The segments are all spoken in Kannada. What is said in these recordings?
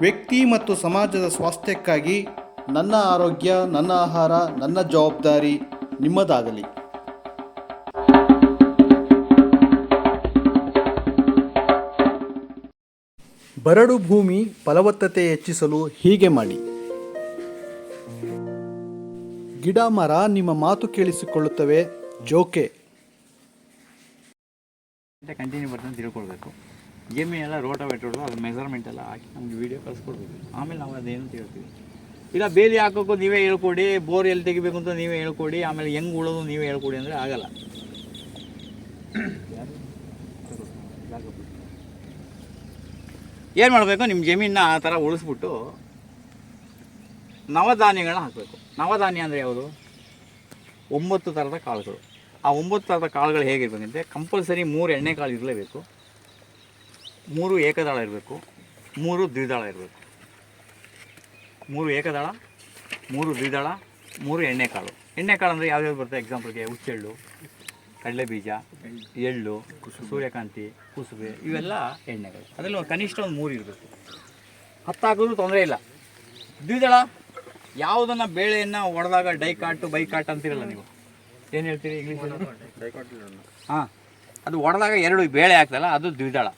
ವ್ಯಕ್ತಿ ಮತ್ತು ಸಮಾಜದ ಸ್ವಾಸ್ಥ್ಯಕ್ಕಾಗಿ ನನ್ನ ಆರೋಗ್ಯ, ನನ್ನ ಆಹಾರ, ನನ್ನ ಜವಾಬ್ದಾರಿ ನಿಮ್ಮದಾಗಲಿ. ಬರಡು ಭೂಮಿ ಫಲವತ್ತತೆ ಹೆಚ್ಚಿಸಲು ಹೀಗೆ ಮಾಡಿ. ಗಿಡ, ಮರ ನಿಮ್ಮ ಮಾತು ಕೇಳಿಸಿಕೊಳ್ಳುತ್ತವೆ, ಜೋಕೆ. ಕಂಟಿನ್ಯೂ ಬರ್ತಂತ ತಿಳ್ಕೊಳ್ಬೇಕು. ಜಮೀನೆಲ್ಲ ರೋಟ ಹೊಡೆದು ಅದು ಮೆಜರ್ಮೆಂಟ್ ಎಲ್ಲ ಹಾಕಿ ನಮ್ಗೆ ವಿಡಿಯೋ ಕಳಿಸ್ಕೊಡ್ಬೇಕು. ಆಮೇಲೆ ನಾವು ಅದೇನು ಹೇಳ್ತೀವಿ. ಇಲ್ಲ, ಬೇಲಿ ಹಾಕೋಕ್ಕೂ ನೀವೇ ಹೇಳ್ಕೊಡಿ, ಬೋರ್ ಎಲ್ಲಿ ತೆಗಿಬೇಕು ಅಂತ ನೀವೇ ಹೇಳ್ಕೊಡಿ, ಆಮೇಲೆ ಹೆಂಗೆ ಉಳೋದು ನೀವೇ ಹೇಳ್ಕೊಡಿ ಅಂದರೆ ಆಗಲ್ಲ. ಏನು ಮಾಡಬೇಕು? ನಿಮ್ಮ ಜಮೀನ ಆ ಥರ ಉಳಿಸ್ಬಿಟ್ಟು ನವಧಾನ್ಯಗಳನ್ನ ಹಾಕಬೇಕು. ನವಧಾನ್ಯ ಅಂದರೆ ಯಾವುದು? ಒಂಬತ್ತು ಥರದ ಕಾಳುಗಳು. ಆ ಒಂಬತ್ತು ಥರದ ಕಾಳುಗಳು ಹೇಗಿರ್ಬೇಕಂತೆ ಕಂಪಲ್ಸರಿ ಮೂರು ಎಣ್ಣೆ ಕಾಳು ಇರಲೇಬೇಕು. ಮೂರು ಏಕದಳ ಇರಬೇಕು ಮೂರು ದ್ವಿದಳ ಇರಬೇಕು. ಮೂರು ಏಕದಳ ಮೂರು ದ್ವಿದಳ ಮೂರು ಎಣ್ಣೆಕಾಳು. ಎಣ್ಣೆಕಾಳು ಅಂದರೆ ಯಾವ್ಯಾವ್ದು ಬರುತ್ತೆ? ಎಕ್ಸಾಂಪಲ್ಗೆ ಹುಚ್ಚೆಳ್ಳು ಕಡಲೆ ಬೀಜ ಎಳ್ಳು ಸೂರ್ಯಕಾಂತಿ ಕುಸುಬೆ ಇವೆಲ್ಲ ಎಣ್ಣೆಗಳು. ಅದರಲ್ಲಿ ಒಂದು ಕನಿಷ್ಠ ಒಂದು ಮೂರು ಇರಬೇಕು. ಹತ್ತು ಹಾಕಿದ್ರು ತೊಂದರೆ ಇಲ್ಲ. ದ್ವಿದಳ ಯಾವುದನ್ನು ಬೇಳೆಯನ್ನು ಒಡೆದಾಗ ಡೈಕಾಟು ಬೈಕಾಟ್ ಅಂತಿರಲ್ಲ ನೀವು? ಏನು ಹೇಳ್ತೀರಿ? ಇಂಗ್ಲೀಷ್ ಹಾಂ. ಅದು ಒಡೆದಾಗ ಎರಡು ಬೇಳೆ ಆಗ್ತಲ್ಲ ಅದು ದ್ವಿದಳ.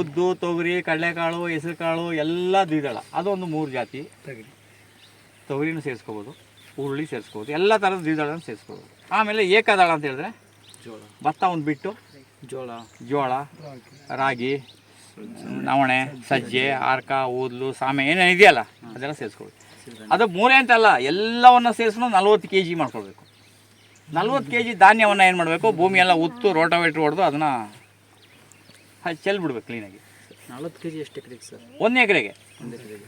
ಉದ್ದು ತೊಗರಿ ಕಡಲೆಕಾಳು ಹೆಸರುಕಾಳು ಎಲ್ಲ ದ್ವಿದಳ. ಅದೊಂದು ಮೂರು ಜಾತಿ. ತೊಗರಿನೂ ಸೇರಿಸ್ಕೋಬೋದು ಹುರುಳಿ ಸೇರಿಸ್ಕೋಬೋದು ಎಲ್ಲ ಥರದ ದ್ವಿದಳನ ಸೇರಿಸ್ಕೋಬೋದು. ಆಮೇಲೆ ಏಕದಳ ಅಂತ ಹೇಳಿದ್ರೆ? ಜೋಳ. ಭತ್ತ ಒಂದು ಬಿಟ್ಟು? ಜೋಳ. ಜೋಳ ರಾಗಿ ನವಣೆ ಸಜ್ಜೆ ಆರ್ಕ ಊದ್ಲು ಸಾಮೆ ಏನೇನು ಇದೆಯಲ್ಲ ಅದೆಲ್ಲ ಸೇರಿಸ್ಕೊಳ್ಬೇಕು ಅದು ಮೂರೇ ಅಂತಲ್ಲ ಎಲ್ಲವನ್ನು ಸೇರಿಸ್ಕೊಂಡು ನಲ್ವತ್ತು ಕೆ ಜಿ ಮಾಡ್ಕೊಳ್ಬೇಕು. ನಲ್ವತ್ತು ಕೆ ಜಿ ಧಾನ್ಯವನ್ನು ಏನು ಮಾಡಬೇಕು? ಭೂಮಿಯೆಲ್ಲ ಎಲ್ಲ ಉತ್ತು ರೋಟೋವೇಟ್ರ್ ಹೊಡೆದು ಅದನ್ನು ಚೆಲ್ ಬಿಡ್ಬೇಕು ಕ್ಲೀನಾಗಿ ನಲ್ವತ್ತು ಕೆ ಜಿ ಎಷ್ಟು ಎಕರೆಗೆ ಸರ್? ಒಂದು ಎಕರೆಗೆ.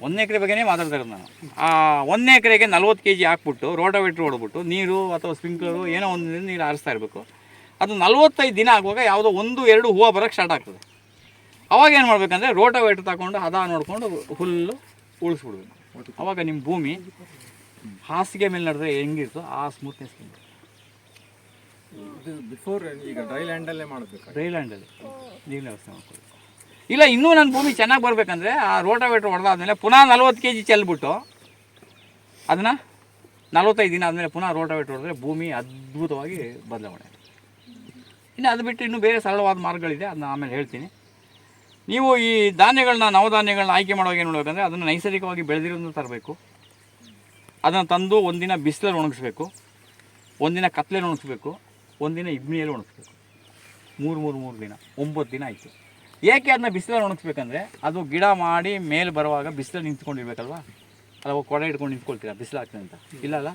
ಒಂದು ಎಕರೆ ಬಗ್ಗೆನೇ ಮಾತಾಡ್ತಾ ಇರೋದು ನಾನು. ಆ ಒಂದು ಎಕರೆಗೆ ನಲ್ವತ್ತು ಕೆ ಜಿ ಹಾಕ್ಬಿಟ್ಟು ರೋಟೋವೇಟ್ರ್ ಹೊಡ್ಬಿಟ್ಟು ನೀರು ಅಥವಾ ಸ್ಪ್ರಿಂಕ್ಲರು ಏನೋ ಒಂದು ನೀರು ಹಾರಿಸ್ತಾ ಇರಬೇಕು. ಅದು ನಲ್ವತ್ತೈದು ದಿನ ಆಗುವಾಗ ಯಾವುದೋ ಒಂದು ಎರಡು ಹೂವು ಬರೋಕ್ಕೆ ಸ್ಟಾರ್ಟ್ ಆಗ್ತದೆ. ಅವಾಗ ಏನು ಮಾಡ್ಬೇಕಂದ್ರೆ ರೋಟೋವೇಟ್ರ್ ತಗೊಂಡು ಹದ ನೋಡಿಕೊಂಡು ಹುಲ್ಲು ಉಳಿಸ್ಬಿಡ್ಬೇಕು. ಅವಾಗ ನಿಮ್ಮ ಭೂಮಿ ಹಾಸಿಗೆ ಮೇಲೆ ನಡೆದ್ರೆ ಹೆಂಗಿರ್ತೋ ಆ ಸ್ಮೂತ್ನೆಸ್ ಡ್ರೈ ಮಾಡಬೇಕು ಮಾಡ್ಕೊಳ್ಳಿ. ಇಲ್ಲ, ಇನ್ನೂ ನನ್ನ ಭೂಮಿ ಚೆನ್ನಾಗಿ ಬರಬೇಕಂದ್ರೆ ಆ ರೋಟಾವೇಟ್ರ್ ಹೊಡೆದಾದ್ಮೇಲೆ ಪುನಃ ನಲ್ವತ್ತು ಕೆ ಜಿ ಚೆಲ್ಬಿಟ್ಟು ಅದನ್ನು ನಲ್ವತ್ತೈದು ದಿನ ಆದಮೇಲೆ ಪುನಃ ರೋಟಾವೇಟ್ರ್ ಹೊಡೆದ್ರೆ ಭೂಮಿ ಅದ್ಭುತವಾಗಿ ಬದಲಾವಣೆ. ಇನ್ನು ಅದು ಬಿಟ್ಟು ಇನ್ನೂ ಬೇರೆ ಸರಳವಾದ ಮಾರ್ಗಗಳಿದೆ ಅದನ್ನ ಆಮೇಲೆ ಹೇಳ್ತೀನಿ. ನೀವು ಈ ಧಾನ್ಯಗಳನ್ನ ನವಧಾನ್ಯಗಳನ್ನ ಆಯ್ಕೆ ಮಾಡುವಾಗ ಏನು ಮಾಡಬೇಕಂದ್ರೆ ಅದನ್ನು ನೈಸರ್ಗಿಕವಾಗಿ ಬೆಳೆದಿರೋದನ್ನ ತರಬೇಕು. ಅದನ್ನು ತಂದು ಒಂದಿನ ಬಿಸಿಲಲ್ಲಿ ಒಣಗಿಸ್ಬೇಕು. ಒಂದಿನ ಕತ್ಲೆಯಲ್ಲಿ ಒಣಗಿಸ್ಬೇಕು. ಒಂದಿನ ಇಬ್ನಿಯಲ್ಲಿ ಒಣಗಿಸ್ಬೇಕು? ಮೂರು ಮೂರು ಮೂರು ದಿನ, ಒಂಬತ್ತು ದಿನ ಆಯಿತು. ಏಕೆ ಅದನ್ನ ಬಿಸಿಲಲ್ಲಿ ಒಣಗಿಸ್ಬೇಕಂದ್ರೆ ಅದು ಗಿಡ ಮಾಡಿ ಮೇಲೆ ಬರುವಾಗ ಬಿಸಿಲಲ್ಲಿ ನಿಂತ್ಕೊಂಡಿರ್ಬೇಕಲ್ವಾ? ಅಲ್ಲ ಕೊಡ ಹಿಡ್ಕೊಂಡು ನಿಂತ್ಕೊಳ್ತೀರಾ? ಬಿಸಿಲು ಆಗ್ತದೆ ಅಂತ. ಇಲ್ಲಲ್ಲ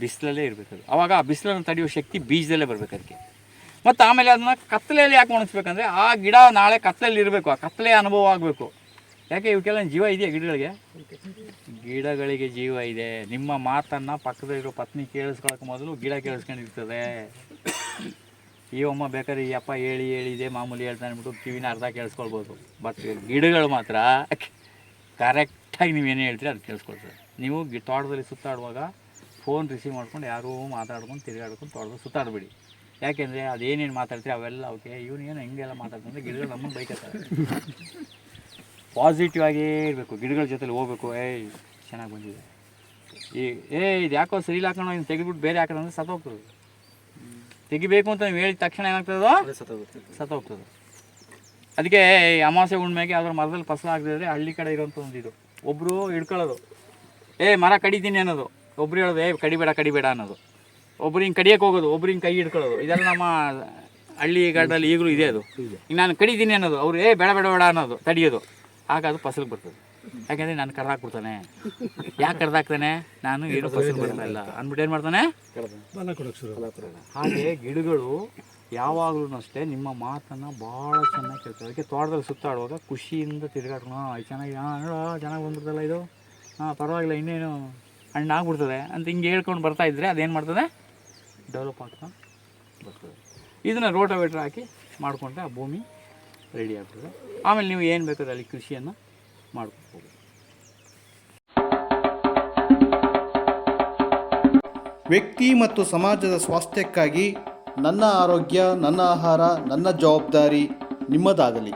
ಬಿಸಿಲಲ್ಲೇ ಇರಬೇಕದು. ಅವಾಗ ಆ ಬಿಸಿಲನ್ನು ತಡೆಯುವ ಶಕ್ತಿ ಬೀಜದಲ್ಲೇ ಬರಬೇಕು ಅದಕ್ಕೆ. ಮತ್ತು ಆಮೇಲೆ ಅದನ್ನ ಕತ್ತಲೆಯಲ್ಲಿ ಯಾಕೆ ಒಣಗಿಸ್ಬೇಕಂದ್ರೆ ಆ ಗಿಡ ನಾಳೆ ಕತ್ತಲೆಯಲ್ಲಿ ಇರಬೇಕು, ಆ ಕತ್ತಲೆ ಅನುಭವ ಆಗಬೇಕು. ಯಾಕೆ ಇವಕ್ಕೆಲ್ಲ ಜೀವ ಇದೆಯಾ ಗಿಡಗಳಿಗೆ? ಗಿಡಗಳಿಗೆ ಜೀವ ಇದೆ. ನಿಮ್ಮ ಮಾತನ್ನು ಪಕ್ಕದಲ್ಲಿರೋ ಪತ್ನಿ ಕೇಳಿಸ್ಕೊಳಕ್ಕೆ ಮೊದಲು ಗಿಡ ಕೇಳಿಸ್ಕೊಂಡಿರ್ತದೆ. ಈ ಅಮ್ಮ ಬೇಕಾದ್ರೆ, ಈ ಅಪ್ಪ ಹೇಳಿ ಹೇಳಿ, ಇದೆ ಮಾಮೂಲಿ ಹೇಳ್ತಾನೆ ಅಂದ್ಬಿಟ್ಟು ಕಿವಿನ ಅರ್ಧ ಕೇಳಿಸ್ಕೊಳ್ಬೋದು. ಬಟ್ ಗಿಡಗಳು ಮಾತ್ರ ಕರೆಕ್ಟಾಗಿ ಏನು ಹೇಳ್ತೀರಿ ಅದು ಕೇಳಿಸ್ಕೊಳ್ತದೆ. ನೀವು ಗಿ, ತೋಟದಲ್ಲಿ ಸುತ್ತಾಡುವಾಗ ಫೋನ್ ರಿಸೀವ್ ಮಾಡ್ಕೊಂಡು ಯಾರೂ ಮಾತಾಡ್ಕೊಂಡು ತಿರುಗಾಡ್ಕೊಂಡು ತೋಟದಲ್ಲಿ ಸುತ್ತಾಡಬೇಡಿ. ಯಾಕೆಂದರೆ ಅದೇನೇನು ಮಾತಾಡ್ತೀರಿ ಅವೆಲ್ಲ ಓಕೆ ಇವನು ಏನು ಹಿಂಗೆಲ್ಲ ಮಾತಾಡ್ತಂದ್ರೆ ಗಿಡಗಳು ನಮ್ಮನ್ನು ಬೈಕತ್ತಾರೆ. ಪಾಸಿಟಿವ್ ಆಗೇ ಇರಬೇಕು, ಗಿಡಗಳ ಜೊತೆಲಿ ಹೋಗ್ಬೇಕು. ಏಯ್, ಚೆನ್ನಾಗಿ ಬಂದಿದೆ. ಈ ಏ ಇದು ಯಾಕೋ ಸರಿ ಹಾಕೋಣ ಇನ್ನು ತೆಗೆದ್ಬಿಟ್ಟು ಬೇರೆ ಹಾಕೋದಂದ್ರೆ ಸತ್ತೋಗ್ತದೆ. ತೆಗಿಬೇಕು ಅಂತ ನೀವು ಹೇಳಿದ ತಕ್ಷಣ ಏನಾಗ್ತದೋ? ಸತ್ತೋಗ್ತದೆ. ಅದಕ್ಕೆ ಅಮಾವಾಸ್ಯ ಹುಣ್ಣಿಮೆಗೆ ಅದ್ರ ಮರದಲ್ಲಿ ಫಸಲು ಆಗದಿದ್ರೆ ಹಳ್ಳಿ ಕಡೆ ಇರೋಂಥ ಒಂದು ಇದು. ಒಬ್ಬರು ಹಿಡ್ಕೊಳ್ಳೋದು. ಏ ಮರ ಕಡಿತೀನಿ ಅನ್ನೋದು. ಒಬ್ರು ಹೇಳೋದು ಏ ಕಡಿಬೇಡ ಕಡಿಬೇಡ ಅನ್ನೋದು. ಒಬ್ರು ಹಿಂಗೆ ಕಡಿಯಕ್ಕೆ ಹೋಗೋದು ಒಬ್ರು ಹಿಂಗೆ ಕೈ ಹಿಡ್ಕೊಳ್ಳೋದು. ಇದೆಲ್ಲ ನಮ್ಮ ಹಳ್ಳಿ ಗಾಡಲ್ಲಿ ಈಗಲೂ ಇದೆ ಅದು. ಈಗ ನಾನು ಕಡಿತೀನಿ ಅನ್ನೋದು. ಅವ್ರು ಏ ಬೇಡ ಬೇಡ ಬೇಡ ಅನ್ನೋದು ತಡಿಯೋದು. ಆಗ ಅದು ಫಸಲು ಬರ್ತದೆ. ಯಾಕೆಂದರೆ ನಾನು ಕರ್ದಾಕ್ಬಿಡ್ತಾನೆ ಯಾಕೆ ಕರ್ದಾಕ್ತಾನೆ ನಾನು ಏನು ಫಸಲು ಬರ್ತಾ ಇಲ್ಲ. ಅಂದ್ಬಿಟ್ಟು ಏನು ಮಾಡ್ತಾನೆ? ಹಾಗೆ ಗಿಡಗಳು ಯಾವಾಗಲೂ ಅಷ್ಟೇ ನಿಮ್ಮ ಮಾತನ್ನು ಭಾಳ ಚೆನ್ನಾಗಿ ಕೇಳ್ತಾರೆ. ಅದಕ್ಕೆ ತೋಟದಲ್ಲಿ ಸುತ್ತಾಡುವಾಗ ಖುಷಿಯಿಂದ ತಿರುಗಾಡ್ಕೊಂಡು ಹಾಂ ಇದು ಚೆನ್ನಾಗಿ ಹಾಂ ಚೆನ್ನಾಗಿ ಬಂದ್ಬಿಡ್ತಲ್ಲ ಇದು? ಹಾಂ ಪರವಾಗಿಲ್ಲ ಇನ್ನೇನು ಹಣ್ಣು ಆಗ್ಬಿಡ್ತದೆ. ಅಂತ ಹಿಂಗೆ ಹೇಳ್ಕೊಂಡು ಬರ್ತಾ ಇದ್ದರೆ ಅದೇನು ಮಾಡ್ತದೆ? ಡೆವಲಪ್ ಆಗ್ತಾ ಬರ್ತದೆ. ಇದನ್ನು ರೋಟೋವೇಟ್ರ್ ಹಾಕಿ ಮಾಡಿಕೊಂಡ್ರೆ ಆ ಭೂಮಿ ರೆಡಿ ಆಗ್ತದೆ. ಆಮೇಲೆ ನೀವು ಏನು ಬೇಕಾದ್ರೆ ಅಲ್ಲಿ ಕೃಷಿಯನ್ನು ಮಾಡ್ಕೋಬೋದು. ವ್ಯಕ್ತಿ ಮತ್ತು ಸಮಾಜದ ಸ್ವಾಸ್ಥ್ಯಕ್ಕಾಗಿ ನನ್ನ ಆರೋಗ್ಯ ನನ್ನ ಆಹಾರ ನನ್ನ ಜವಾಬ್ದಾರಿ ನಿಮ್ಮದಾಗಲಿ.